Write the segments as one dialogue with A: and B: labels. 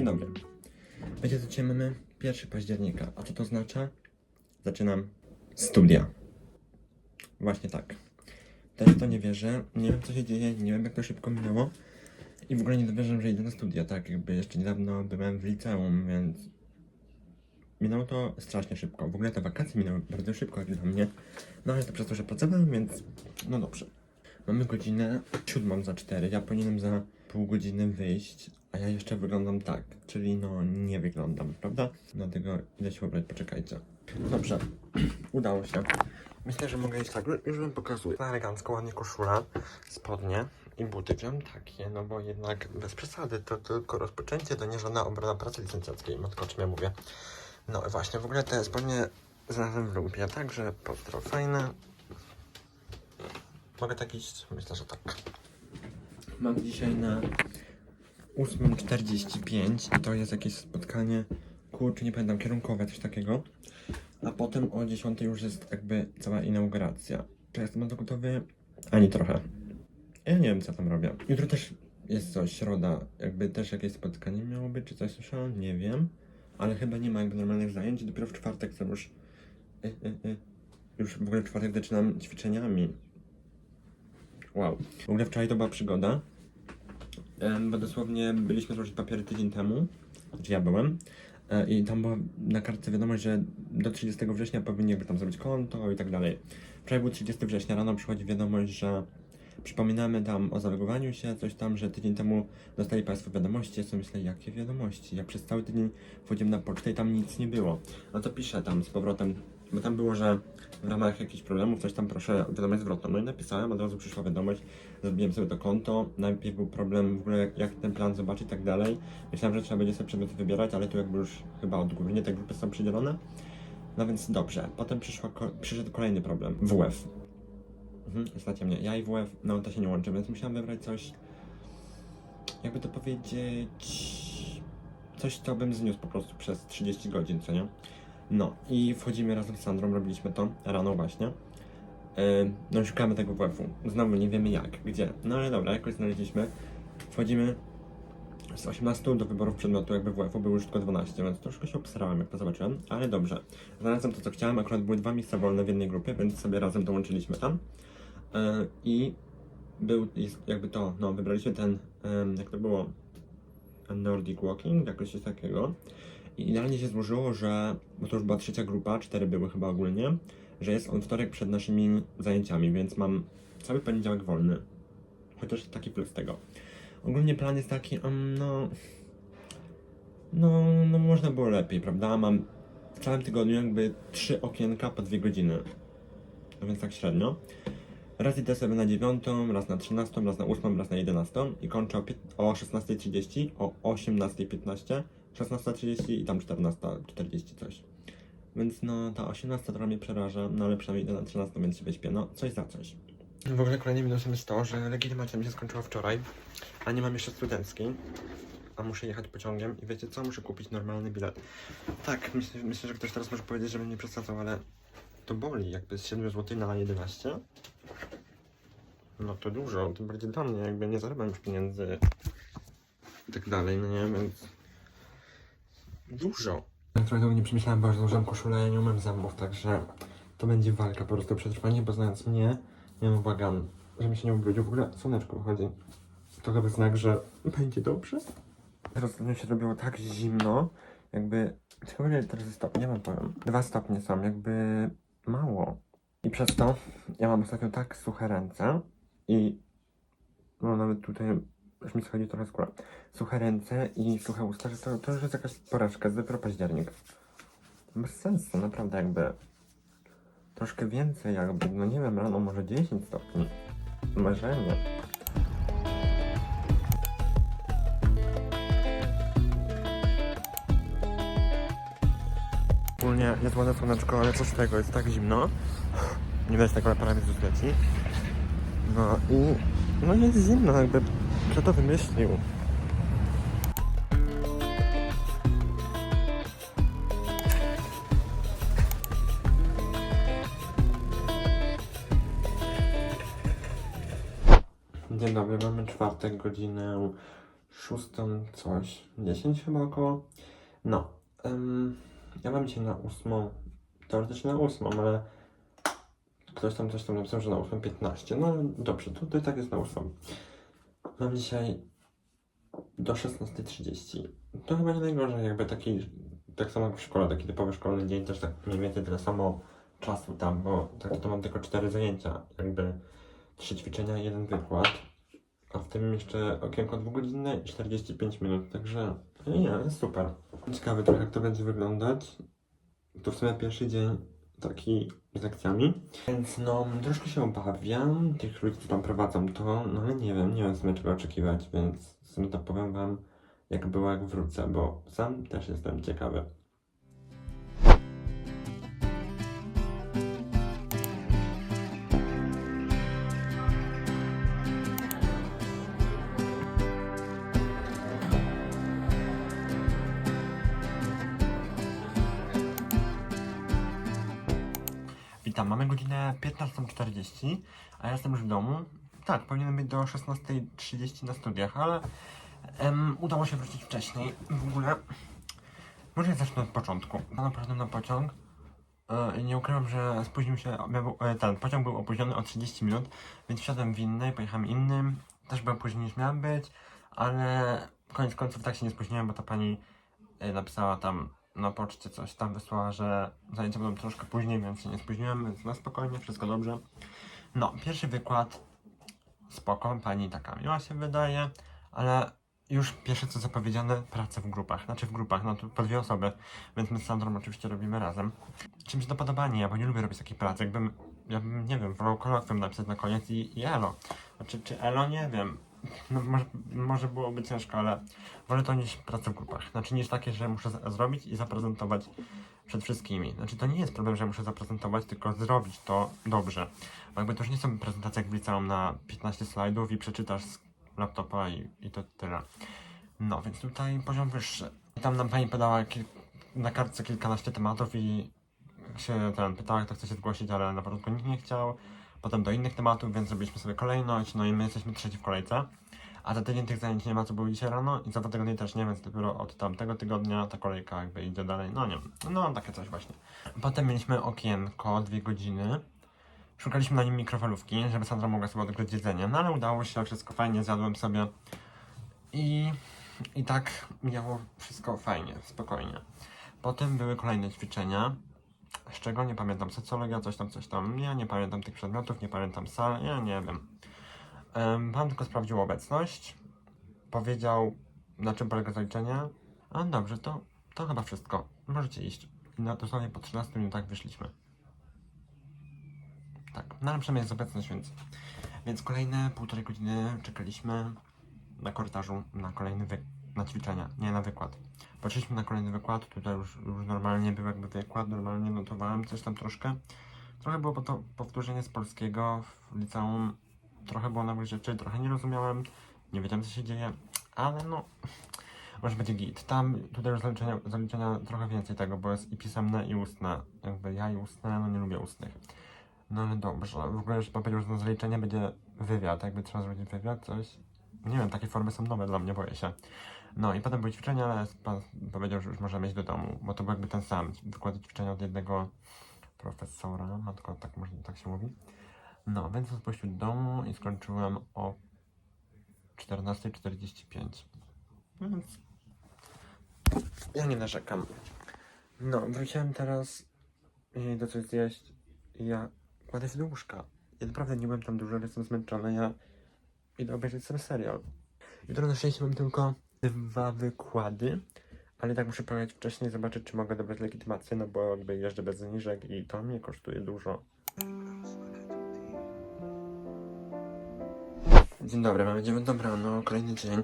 A: Dzień dobry. Co dzisiaj mamy? 1 października. A co to oznacza? Zaczynam studia. Właśnie tak. Też to nie wierzę. Nie wiem co się dzieje, nie wiem jak to szybko minęło. I w ogóle nie dowierzam, że idę na studia. Tak, jakby jeszcze niedawno byłem w liceum, więc minęło to strasznie szybko. W ogóle te wakacje minęły bardzo szybko jak dla mnie. No ale to przez to, że pracowałem, więc no dobrze. Mamy godzinę siódmą za cztery. Ja powinienem za pół godziny wyjść, a ja jeszcze wyglądam tak, czyli no nie wyglądam, prawda? Dlatego idę się ubrać, poczekajcie. Dobrze, udało się. Myślę, że mogę iść tak, już- wam pokazuję. Na elegancko, ładnie koszula, spodnie i buty wziąłem takie, no bo jednak bez przesady, to tylko rozpoczęcie, to nie żadna obrona pracy licencjackiej, matko, czym ja mówię. No i właśnie, w ogóle te spodnie znalazłem w lubie, także pozdro, fajne. Mogę tak iść? Myślę, że tak. Mam dzisiaj na 8.45 i to jest jakieś spotkanie, kurczę, nie pamiętam, kierunkowe, coś takiego. A potem o 10 już jest jakby cała inauguracja. Czy jestem na to gotowy? Ani trochę. Ja nie wiem, co tam robię. Jutro też jest coś, środa, jakby też jakieś spotkanie miało być, czy coś słyszałem, nie wiem. Ale chyba nie ma jakby normalnych zajęć, dopiero w czwartek są już... Y, y, y. Już w ogóle w czwartek zaczynam ćwiczeniami. Wow. W ogóle wczoraj to była przygoda, bo dosłownie byliśmy złożyć papiery tydzień temu, znaczy ja byłem, e, i tam była na kartce wiadomość, że do 30 września powinni jakby tam zrobić konto i tak dalej. Wczoraj był 30 września, rano przychodzi wiadomość, że przypominamy tam o zalegowaniu się, coś tam, że tydzień temu dostali Państwo wiadomości. Ja sobie myślę, jakie wiadomości? Ja przez cały tydzień wchodziłem na pocztę i tam nic nie było. No to piszę tam z powrotem, bo tam było, że w ramach jakichś problemów coś tam proszę wiadomość zwrotną. No i napisałem, od razu przyszła wiadomość, zrobiłem sobie to konto. Najpierw był problem w ogóle, jak, jak ten plan zobaczyć i tak dalej. Myślałem, że trzeba będzie sobie przedmioty wybierać, ale tu jakby już chyba odgórnie te grupy są przydzielone. No więc dobrze. Potem przyszła, przyszedł kolejny problem. WF. Mhm, znacie mnie. Ja i WF, no to się nie łączy, więc musiałem wybrać coś, jakby to powiedzieć, coś, co bym zniósł po prostu przez 30 godzin, co nie? No i wchodzimy razem z Sandrą, robiliśmy to rano właśnie. Yy, no szukamy tego WF-u. Znowu nie wiemy jak, gdzie. No ale dobra, jakoś znaleźliśmy. Wchodzimy z 18 do wyborów przedmiotu jakby WF-u było już tylko 12, więc troszkę się obsrałem jak to zobaczyłem, ale dobrze. Znalazłem to co chciałem, akurat były dwa miejsca wolne w jednej grupie, więc sobie razem dołączyliśmy tam. Yy, I był jakby to, no wybraliśmy ten, em, jak to było, Nordic Walking, jakoś coś takiego. I idealnie się złożyło, że, bo to już była trzecia grupa, cztery były chyba ogólnie, że jest on wtorek przed naszymi zajęciami, więc mam cały poniedziałek wolny. Chociaż taki plus tego. Ogólnie plan jest taki, um, no, no, no można było lepiej, prawda? Mam w całym tygodniu jakby trzy okienka po dwie godziny. No więc tak średnio. Raz idę sobie na dziewiątą, raz na trzynastą, raz na ósmą, raz na jedenastą i kończę o, o 16.30, o 18.15, 16.30 i tam 14.40 coś. Więc no ta 18 trochę mnie przeraża, no ale przynajmniej na 13, więc się wyśpię, no coś za coś. W ogóle kolejnym minusem jest to, że legitymacja mi się skończyła wczoraj, a nie mam jeszcze studenckiej, a muszę jechać pociągiem i wiecie co, muszę kupić normalny bilet. Tak, myślę, myślę że ktoś teraz może powiedzieć, żebym nie przesadzał, ale to boli, jakby z 7 zł na 11. No to dużo, tym bardziej dla mnie, jakby nie zarabiam już pieniędzy i tak dalej, no nie, więc dużo. Trochę nie przemyślałem, bo już założyłem koszulę, ja nie umiem zębów, także to będzie walka po prostu o przetrwanie, bo znając mnie, nie mam błagam, żebym się nie ubrudził. W ogóle słoneczko wychodzi. To chyba znak, że będzie dobrze. Teraz ostatnio się robiło tak zimno, jakby... Ciekawe ile teraz stopni, nie wam powiem. Dwa stopnie są, jakby mało. I przez to ja mam ostatnio tak suche ręce i no nawet tutaj już mi schodzi trochę skóra. Suche ręce i suche usta, że to, to już jest jakaś porażka, dopiero październik. Bez sensu, naprawdę jakby troszkę więcej jakby, no nie wiem, rano może 10 stopni. Marzenie. Ogólnie jest ładne słoneczko, ale co z tego, jest tak zimno. Nie widać tego, ale parami leci. No i... No jest zimno, jakby... Kto to wymyślił? Dzień dobry, mamy czwartek, godzinę szóstą coś, 10 chyba około. No, em, ja mam dzisiaj na ósmą, teoretycznie na ósmą, ale ktoś tam coś tam napisał, że na ósmą 15. No dobrze, i tak jest na ósmą. Mam dzisiaj do 16.30. To chyba nie najgorzej, jakby taki, tak samo jak w szkole, taki typowy szkolny dzień, też tak mniej więcej tyle samo czasu tam, bo tak to mam tylko cztery zajęcia, jakby trzy ćwiczenia i jeden wykład, a w tym jeszcze okienko dwugodzinne i 45 minut, także nie, super. Ciekawy trochę jak to będzie wyglądać. To w sumie pierwszy dzień taki z lekcjami, więc no troszkę się obawiam tych ludzi, co tam prowadzą to, no ale nie wiem, nie wiem w sumie czego oczekiwać, więc w sumie to powiem wam jak było jak wrócę, bo sam też jestem ciekawy. Witam, mamy godzinę 15.40, a ja jestem już w domu. Tak, powinienem być do 16.30 na studiach, ale udało się wrócić wcześniej. W ogóle, może ja zacznę od początku. Naprawdę na pociąg e, nie ukrywam, że spóźnił się, e, ten pociąg był opóźniony o 30 minut, więc wsiadłem w inny, pojechałem innym. Też byłem później niż miałem być, ale koniec końców tak się nie spóźniłem, bo ta pani e, napisała tam na poczcie coś tam wysłała, że zajęcia będą troszkę później, więc się nie spóźniłem, więc na spokojnie, wszystko dobrze. No, pierwszy wykład spoko, pani taka miła się wydaje, ale już pierwsze co zapowiedziane, prace w grupach, znaczy w grupach, no to po dwie osoby, więc my z Sandrą oczywiście robimy razem. Czymś do podobania, bo nie lubię robić takiej pracy, jakbym, ja bym, nie wiem, wolał kolokwium napisać na koniec i, i elo. Znaczy, czy elo, nie wiem, no może, może byłoby ciężko, ale wolę to niż pracę w grupach. Znaczy niż takie, że muszę zrobić i zaprezentować przed wszystkimi. Znaczy to nie jest problem, że muszę zaprezentować, tylko zrobić to dobrze. Bo jakby to już nie są prezentacje jak w liceum na 15 slajdów i przeczytasz z laptopa i, i to tyle. No, więc tutaj poziom wyższy. I tam nam pani podała kil- na kartce kilkanaście tematów i się ten pytała, kto chce się zgłosić, ale na początku nikt nie chciał. Potem do innych tematów, więc zrobiliśmy sobie kolejność, no i my jesteśmy trzeci w kolejce. A za tydzień tych zajęć nie ma, co było dzisiaj rano i za dwa tygodnie też nie, więc dopiero od tamtego tygodnia ta kolejka jakby idzie dalej. No nie no takie coś właśnie. Potem mieliśmy okienko, dwie godziny. Szukaliśmy na nim mikrofalówki, żeby Sandra mogła sobie odgryźć jedzenie, no ale udało się, wszystko fajnie, zjadłem sobie. I, I tak miało wszystko fajnie, spokojnie. Potem były kolejne ćwiczenia, z czego nie pamiętam, socjologia, coś tam, coś tam. Ja nie pamiętam tych przedmiotów, nie pamiętam sal, ja nie wiem. Pan tylko sprawdził obecność, powiedział na czym polega zaliczenie. A dobrze, to, to chyba wszystko. Możecie iść. I na dosłownie po 13 minutach wyszliśmy. Tak, no ale przynajmniej jest obecność, więc. Więc kolejne półtorej godziny czekaliśmy na korytarzu na kolejny wy... na ćwiczenia, nie na wykład. Poszliśmy na kolejny wykład, tutaj już, już normalnie był jakby wykład, normalnie notowałem coś tam troszkę. Trochę było to powtórzenie z polskiego w liceum, trochę było nowych rzeczy, trochę nie rozumiałem, nie wiedziałem co się dzieje, ale no, może będzie git. Tam, tutaj już zaliczenia, zaliczenia trochę więcej tego, bo jest i pisemne i ustne. Jakby ja i ustne, no nie lubię ustnych. No ale dobrze, w ogóle już powiedział, że na zaliczenie będzie wywiad, jakby trzeba zrobić wywiad, coś. Nie wiem, takie formy są nowe dla mnie, boję się. No i potem były ćwiczenia, ale pan powiedział, że już możemy iść do domu, bo to był jakby ten sam wykład i ćwiczenia od jednego profesora, matko, tak, można, tak się mówi. No, więc odpuścił do domu i skończyłem o 14.45. Więc ja nie narzekam. No, wróciłem teraz i do coś zjeść i ja kładę się do łóżka. Ja naprawdę nie byłem tam dużo, ale jestem zmęczony, ja idę obejrzeć sobie serial. Jutro na szczęście mam tylko dwa wykłady, ale tak muszę pojechać wcześniej, zobaczyć czy mogę dobrać legitymację, no bo jakby jeżdżę bez zniżek i to mnie kosztuje dużo. Dzień dobry, mamy 9 rano, kolejny dzień.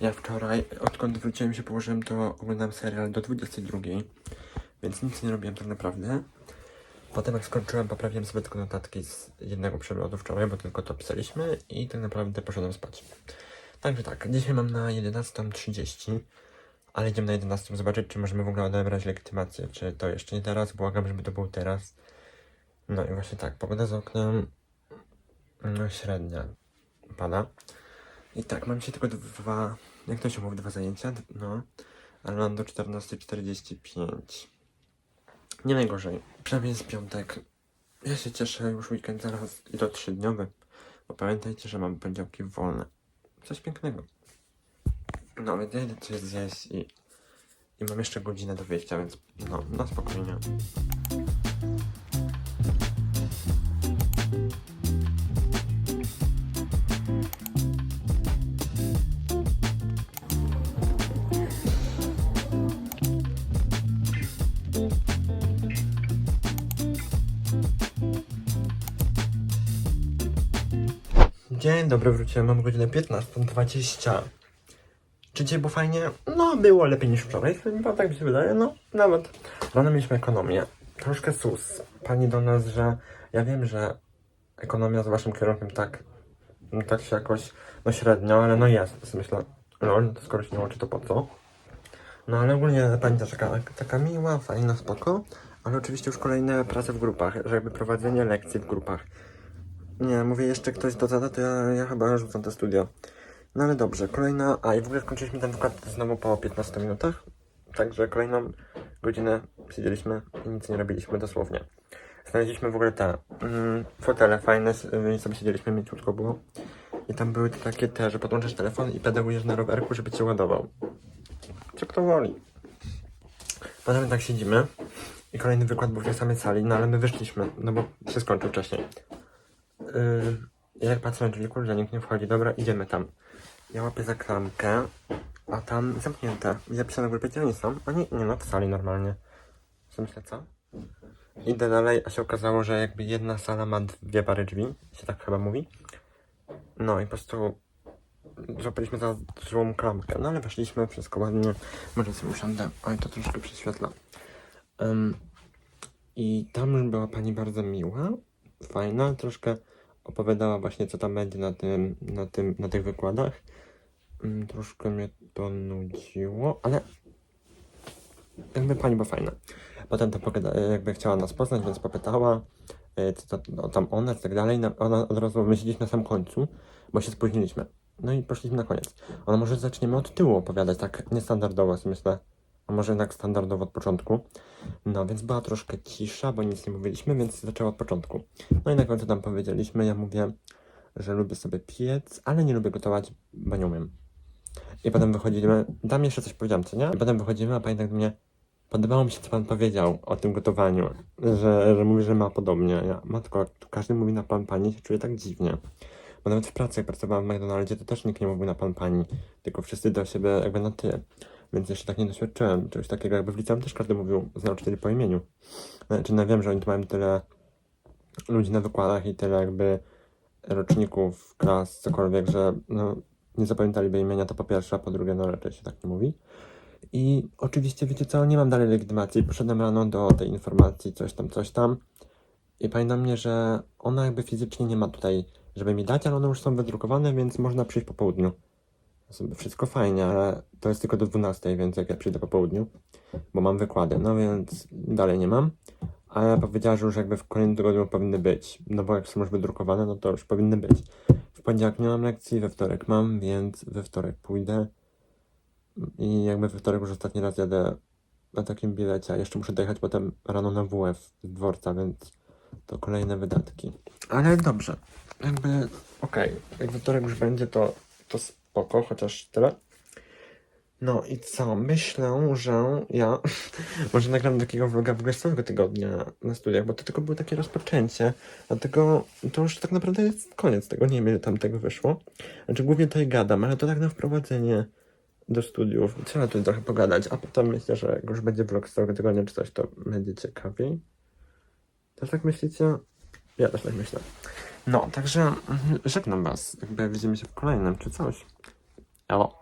A: Ja wczoraj, odkąd wróciłem się położyłem, to oglądam serial do 22, więc nic nie robiłem tak naprawdę. Potem jak skończyłem, poprawiłem sobie tylko notatki z jednego przelotu wczoraj, bo tylko to pisaliśmy i tak naprawdę poszedłem spać. Także tak, dzisiaj mam na 11.30, ale idziemy na 11 zobaczyć, czy możemy w ogóle odebrać legitymację, czy to jeszcze nie teraz, błagam, żeby to był teraz. No i właśnie tak, pogoda z oknem, no średnia pada. I tak, mam dzisiaj tylko dwa Jak to się mówi, dwa zajęcia? No, ale mam do 14.45. Nie najgorzej. Przynajmniej jest piątek. Ja się cieszę, już weekend zaraz i to trzydniowy. Bo pamiętajcie, że mam poniedziałki wolne. Coś pięknego. No, więc ja idę coś zjeść i, i mam jeszcze godzinę do wyjścia, więc no, na spokojnie. Dobry, wróciłem, mam godzinę 15.20. Czy dzisiaj było fajnie? No, było lepiej niż wczoraj, chyba tak mi się wydaje, no, nawet. Rano mieliśmy ekonomię, troszkę sus. Pani do nas, że ja wiem, że ekonomia z waszym kierunkiem tak, no, tak się jakoś, no średnio, ale no jest, myślę, no, to skoro się nie łączy, to po co? No, ale ogólnie pani też taka, taka miła, fajna, spoko, ale oczywiście już kolejne prace w grupach, że jakby prowadzenie lekcji w grupach. Nie, mówię, jeszcze ktoś to zada, to ja, ja chyba rzucam te studio. No ale dobrze, kolejna. A i w ogóle skończyliśmy ten wykład znowu po 15 minutach. Także kolejną godzinę siedzieliśmy i nic nie robiliśmy dosłownie. Znaleźliśmy w ogóle te mm, fotele fajne, s- y, sobie siedzieliśmy, mięciutko było. I tam były takie te, że podłączasz telefon i pedałujesz na rowerku, żeby cię ładował. Co kto woli. Potem tak siedzimy i kolejny wykład był w tej samej sali, no ale my wyszliśmy, no bo się skończył wcześniej. Yy, ja jak patrzę na drzwi, kurde, nikt nie wchodzi. Dobra, idziemy tam. Ja łapię za klamkę, a tam zamknięte. I zapisane w grupie, gdzie oni są. Oni, nie no, w sali normalnie. Co myślę, co? Idę dalej, a się okazało, że jakby jedna sala ma dwie pary drzwi, się tak chyba mówi. No i po prostu złapaliśmy za złą klamkę. No ale weszliśmy, wszystko ładnie. Może sobie usiądę. Oj, to troszkę prześwietla. Ym, I tam była pani bardzo miła, fajna, troszkę opowiadała właśnie co tam będzie na tym, na tym, na tych wykładach. Mm, Troszkę mnie to nudziło, ale jakby pani była fajna. Potem to pogada, jakby chciała nas poznać, więc popytała, e, co to, no, tam ona i tak dalej. Na- Ona od razu myśleliśmy na samym końcu, bo się spóźniliśmy. No i poszliśmy na koniec. Ona może zaczniemy od tyłu opowiadać, tak niestandardowo, myślę. Może tak standardowo od początku. No, więc była troszkę cisza, bo nic nie mówiliśmy, więc zaczęła od początku. No i na końcu tam powiedzieliśmy, ja mówię, że lubię sobie piec, ale nie lubię gotować, bo nie umiem. I potem wychodzimy, tam jeszcze coś powiedziałem, co nie? I potem wychodzimy, a pani tak do mnie, podobało mi się, co pan powiedział o tym gotowaniu, że, że mówi, że ma podobnie. Ja, matko, każdy mówi na pan, pani, się czuje tak dziwnie. Bo nawet w pracy, jak pracowałam w McDonaldzie, to też nikt nie mówił na pan, pani, tylko wszyscy do siebie jakby na ty. Więc jeszcze tak nie doświadczyłem czegoś takiego, jakby w liceum też każdy mówił z nauczycieli po imieniu. Znaczy, no wiem, że oni tu mają tyle ludzi na wykładach i tyle jakby roczników, klas, cokolwiek, że no, nie zapamiętaliby imienia, to po pierwsze, a po drugie, no raczej się tak nie mówi. I oczywiście, wiecie co, nie mam dalej legitymacji. Poszedłem rano do tej informacji, coś tam, coś tam. I pamiętam mnie, że ona jakby fizycznie nie ma tutaj, żeby mi dać, ale one już są wydrukowane, więc można przyjść po południu. Sobie Wszystko fajnie, ale to jest tylko do 12, więc jak ja przyjdę po południu, bo mam wykłady, no więc dalej nie mam. Ale powiedziała, że już jakby w kolejnym tygodniu powinny być. No bo jak są już wydrukowane, no to już powinny być. W poniedziałek nie mam lekcji, we wtorek mam, więc we wtorek pójdę. I jakby we wtorek już ostatni raz jadę na takim bilecie, a jeszcze muszę dojechać potem rano na WF z dworca, więc to kolejne wydatki. Ale dobrze, jakby okej, jak we wtorek już będzie, to, to spoko, chociaż tyle. No i co? Myślę, że ja może nagram takiego vloga w ogóle z całego tygodnia na studiach, bo to tylko było takie rozpoczęcie, dlatego to już tak naprawdę jest koniec tego, nie wiem ile tam tego wyszło. Znaczy głównie tutaj gadam, ale to tak na wprowadzenie do studiów. Trzeba tu trochę pogadać, a potem myślę, że jak już będzie vlog z całego tygodnia czy coś, to będzie ciekawiej. Też tak myślicie? Ja też tak myślę. No, także mhm, żegnam was, jakby widzimy się w kolejnym czy coś. Elo.